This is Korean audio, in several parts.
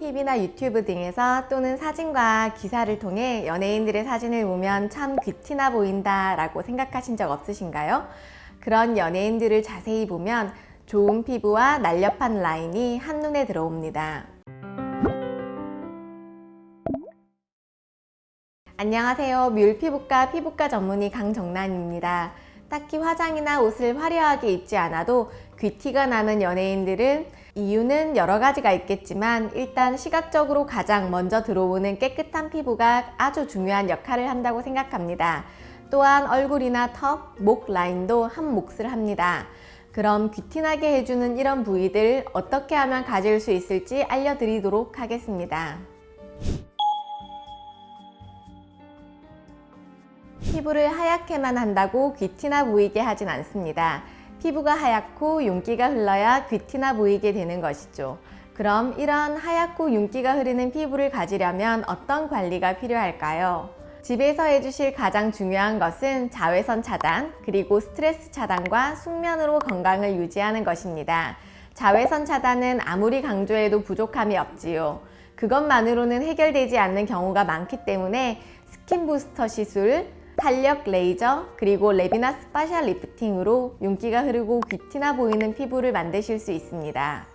TV나 유튜브 등에서 또는 사진과 기사를 통해 연예인들의 사진을 보면 참 귀티나 보인다 라고 생각하신 적 없으신가요? 그런 연예인들을 자세히 보면 좋은 피부와 날렵한 라인이 한눈에 들어옵니다. 안녕하세요. 뮬피부과 피부과 전문의 강정란입니다. 딱히 화장이나 옷을 화려하게 입지 않아도 귀티가 나는 연예인들은 이유는 여러 가지가 있겠지만 일단 시각적으로 가장 먼저 들어오는 깨끗한 피부가 아주 중요한 역할을 한다고 생각합니다. 또한 얼굴이나 턱, 목 라인도 한 몫을 합니다. 그럼 귀티나게 해주는 이런 부위들 어떻게 하면 가질 수 있을지 알려드리도록 하겠습니다. 피부를 하얗게만 한다고 귀티나 보이게 하진 않습니다. 피부가 하얗고 윤기가 흘러야 귀티나 보이게 되는 것이죠. 그럼 이런 하얗고 윤기가 흐르는 피부를 가지려면 어떤 관리가 필요할까요? 집에서 해주실 가장 중요한 것은 자외선 차단, 그리고 스트레스 차단과 숙면으로 건강을 유지하는 것입니다. 자외선 차단은 아무리 강조해도 부족함이 없지요. 그것만으로는 해결되지 않는 경우가 많기 때문에 스킨 부스터 시술, 탄력 레이저, 그리고 레비나 스파셜 리프팅으로 윤기가 흐르고 귀티나 보이는 피부를 만드실 수 있습니다.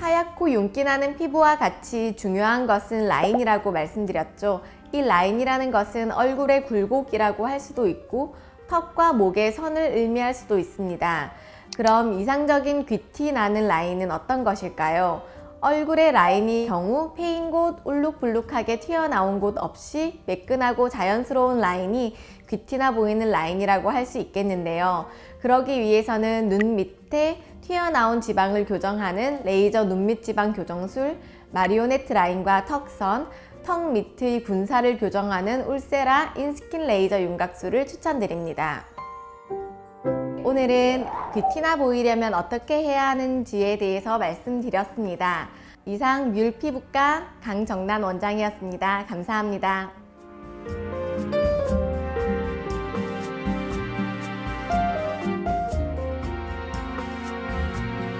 하얗고 윤기 나는 피부와 같이 중요한 것은 라인이라고 말씀드렸죠. 이 라인이라는 것은 얼굴의 굴곡이라고 할 수도 있고 턱과 목의 선을 의미할 수도 있습니다. 그럼 이상적인 귀티 나는 라인은 어떤 것일까요? 얼굴의 라인이 경우 패인 곳, 울룩불룩하게 튀어나온 곳 없이 매끈하고 자연스러운 라인이 귀티나 보이는 라인이라고 할 수 있겠는데요. 그러기 위해서는 눈 밑에 튀어나온 지방을 교정하는 레이저 눈밑 지방 교정술, 마리오네트 라인과 턱선, 턱 밑의 군살을 교정하는 울세라 인스킨 레이저 윤곽술을 추천드립니다. 오늘은 귀티나 보이려면 어떻게 해야 하는지에 대해서 말씀드렸습니다. 이상 뮬피부과 강정난 원장이었습니다. 감사합니다.